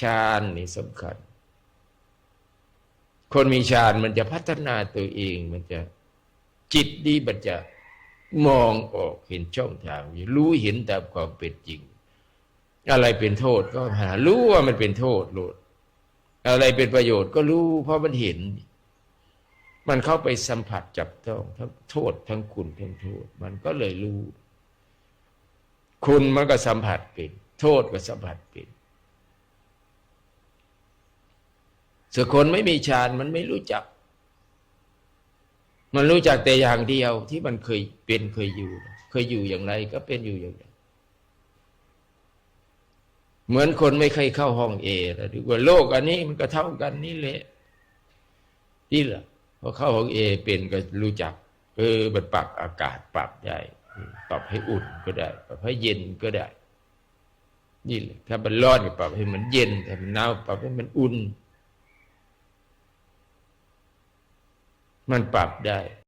ฌานนี่สำคัญ คนมีฌานมันจะพัฒนาตัวเองมันจะจิตดีมันจะมองออกเห็นช่องทาง รู้เห็นตามความเป็นจริง อะไรเป็นโทษก็หารู้ว่ามันเป็นโทษโลดอะไรเป็นประโยชน์ก็รู้ เพราะมันเห็น มันเข้าไปสัมผัสจับต้องทั้งโทษทั้งคุณทั้งโทษ มันก็เลยรู้ คุณมันก็สัมผัสเป็น โทษก็สัมผัสเป็น ส่วนคนไม่มีฌานมันไม่รู้จัก มันรู้จักแต่อย่างเดียวที่มันเคยเป็นเคยอยู่ เคยอยู่อย่างไรก็เป็นอยู่อย่างนั้นเหมือนคนไม่เคยเข้าห้องเอแล้วดูว่าโลกอันนี้มันก็เท่ากันนี่แหละนี่แหละพอเข้าห้องเอเป็นก็รู้จัก เออมันปรับอากาศปรับได้ปรับให้อุ่นก็ได้ ปรับให้เย็นก็ได้ นี่แหละถ้ามันร้อนก็ปรับให้มันเย็นถ้ามันหนาวปรับให้มันอุ่น มันปรับได้